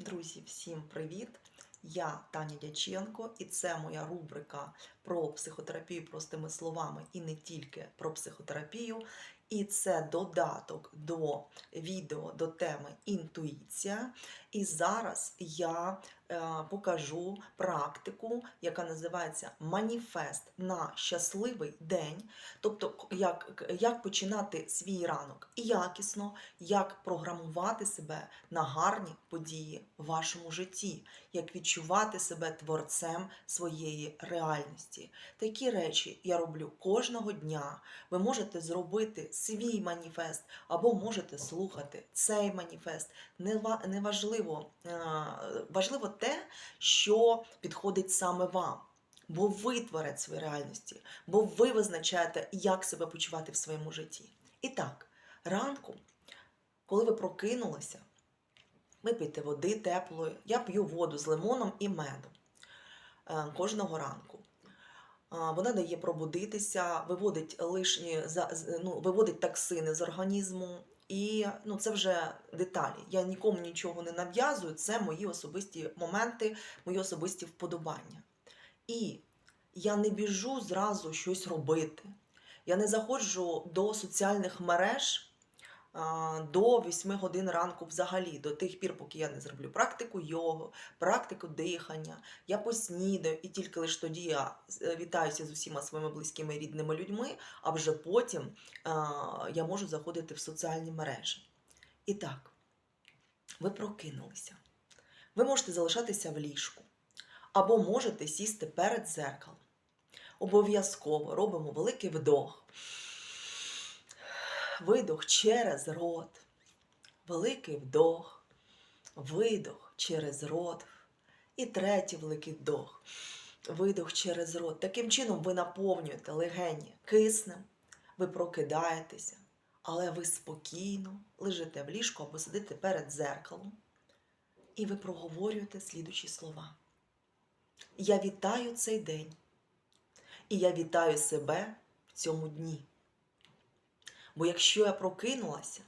Друзі, всім привіт! Я Таня Дяченко, і це моя рубрика про психотерапію простими словами і не тільки про психотерапію. І це додаток до відео до теми інтуїція. І зараз я покажу практику, яка називається Маніфест на щасливий день. Тобто, як, як починати свій ранок і якісно, як програмувати себе на гарні події в вашому житті, як відчувати себе творцем своєї реальності. Такі речі я роблю кожного дня. Ви можете зробити свій маніфест або можете слухати цей маніфест. Нева- Неважливо, е, важливо те, що підходить саме вам. Бо ви творець своєї реальності, бо ви визначаєте, як себе почувати в своєму житті. І так, ранку, коли ви прокинулися, ви пийте води теплої. Я п'ю воду з лимоном і медом е, кожного ранку. Вона дає пробудитися, виводить лишні ну, виводить токсини з організму. І ну, це вже деталі. Я нікому нічого не нав'язую, це мої особисті моменти, мої особисті вподобання. І я не біжу зразу щось робити. Я не заходжу до соціальних мереж до 8 годин ранку взагалі, до тих пір, поки я не зроблю практику йогу, практику дихання, я поснідаю, і тільки лише тоді я е, вітаюся з усіма своїми близькими і рідними людьми, а вже потім я можу заходити в соціальні мережі. І так, ви прокинулися. Ви можете залишатися в ліжку, або можете сісти перед зеркалом. Обов'язково робимо великий вдох. Видох через рот. Великий вдох. Видох через рот. І третій великий вдох. Видох через рот. Таким чином ви наповнюєте легені киснем, ви прокидаєтеся, але ви спокійно лежите в ліжку або сидите перед зеркалом. І ви проговорюєте слідучі слова. Я вітаю цей день. І я вітаю себе в цьому дні. Бо якщо я прокинулася,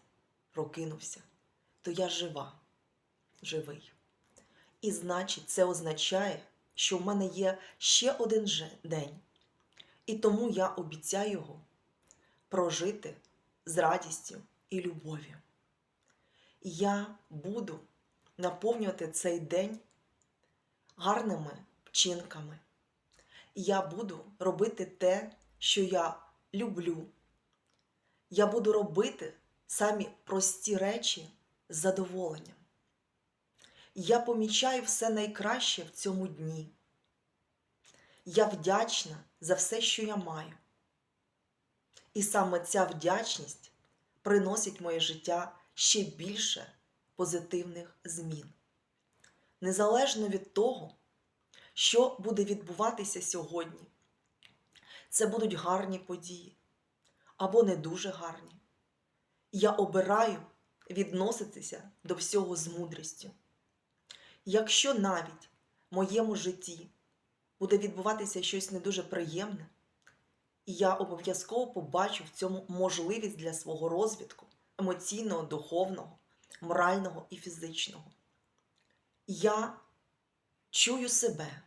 прокинувся, то я жива, живий. І значить, це означає, що в мене є ще один день. І тому я обіцяю його прожити з радістю і любов'ю. Я буду наповнювати цей день гарними вчинками. Я буду робити те, що я люблю. Я буду робити самі прості речі з задоволенням. Я помічаю все найкраще в цьому дні. Я вдячна за все, що я маю. І саме ця вдячність приносить моє життя ще більше позитивних змін. Незалежно від того, що буде відбуватися сьогодні. Це будуть гарні події або не дуже гарні. Я обираю відноситися до всього з мудрістю. Якщо навіть в моєму житті буде відбуватися щось не дуже приємне, я обов'язково побачу в цьому можливість для свого розвитку емоційного, духовного, морального і фізичного. Я чую себе,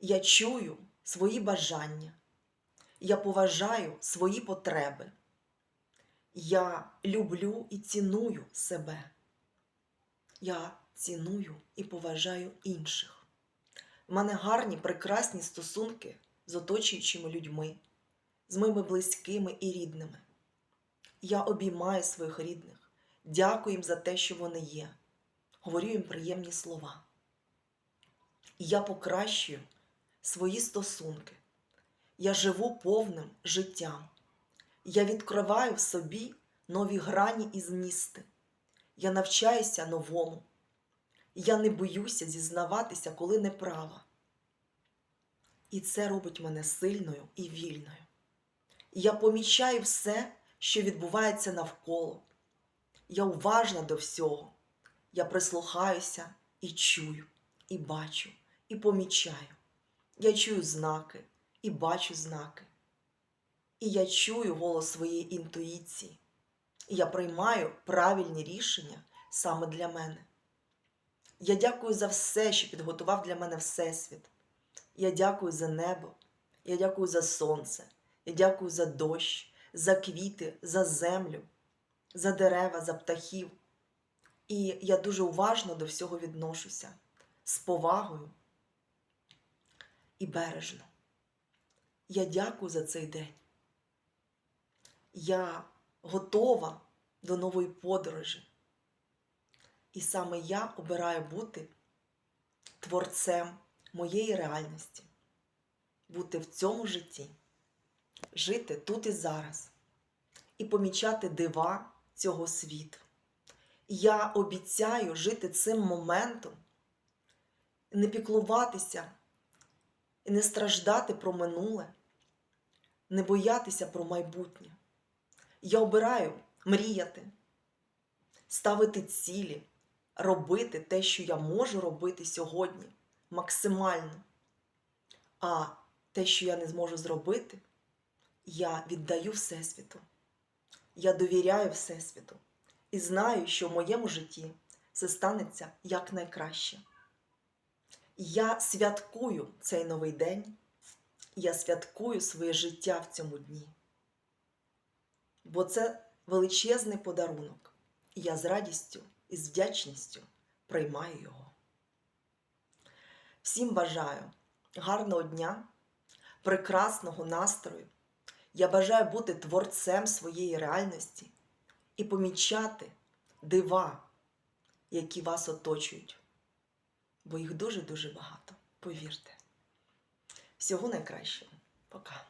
я чую свої бажання, я поважаю свої потреби. Я люблю і ціную себе. Я ціную і поважаю інших. У мене гарні, прекрасні стосунки з оточуючими людьми, з моїми близькими і рідними. Я обіймаю своїх рідних, дякую їм за те, що вони є. Говорю їм приємні слова. Я покращую свої стосунки. Я живу повним життям. Я відкриваю в собі нові грані і змісти. Я навчаюся новому. Я не боюся зізнаватися, коли не права. І це робить мене сильною і вільною. Я помічаю все, що відбувається навколо. Я уважна до всього. Я прислухаюся і чую, і бачу, і помічаю. Я чую знаки і бачу знаки. І я чую голос своєї інтуїції. І я приймаю правильні рішення саме для мене. Я дякую за все, що підготував для мене Всесвіт. Я дякую за небо, я дякую за сонце, я дякую за дощ, за квіти, за землю, за дерева, за птахів. І я дуже уважно до всього відношуся з повагою і бережно. Я дякую за цей день. Я готова до нової подорожі. І саме я обираю бути творцем моєї реальності, бути в цьому житті, жити тут і зараз і помічати дива цього світу. Я обіцяю жити цим моментом, не піклуватися і не страждати про минуле, не боятися про майбутнє. Я обираю мріяти, ставити цілі, робити те, що я можу робити сьогодні, максимально. А те, що я не зможу зробити, я віддаю Всесвіту. Я довіряю Всесвіту і знаю, що в моєму житті це станеться якнайкраще. Я святкую цей новий день, я святкую своє життя в цьому дні. Бо це величезний подарунок, і я з радістю і з вдячністю приймаю його. Всім бажаю гарного дня, прекрасного настрою. Я бажаю бути творцем своєї реальності і помічати дива, які вас оточують. Бо їх дуже-дуже багато, повірте. Всього найкращого. Пока.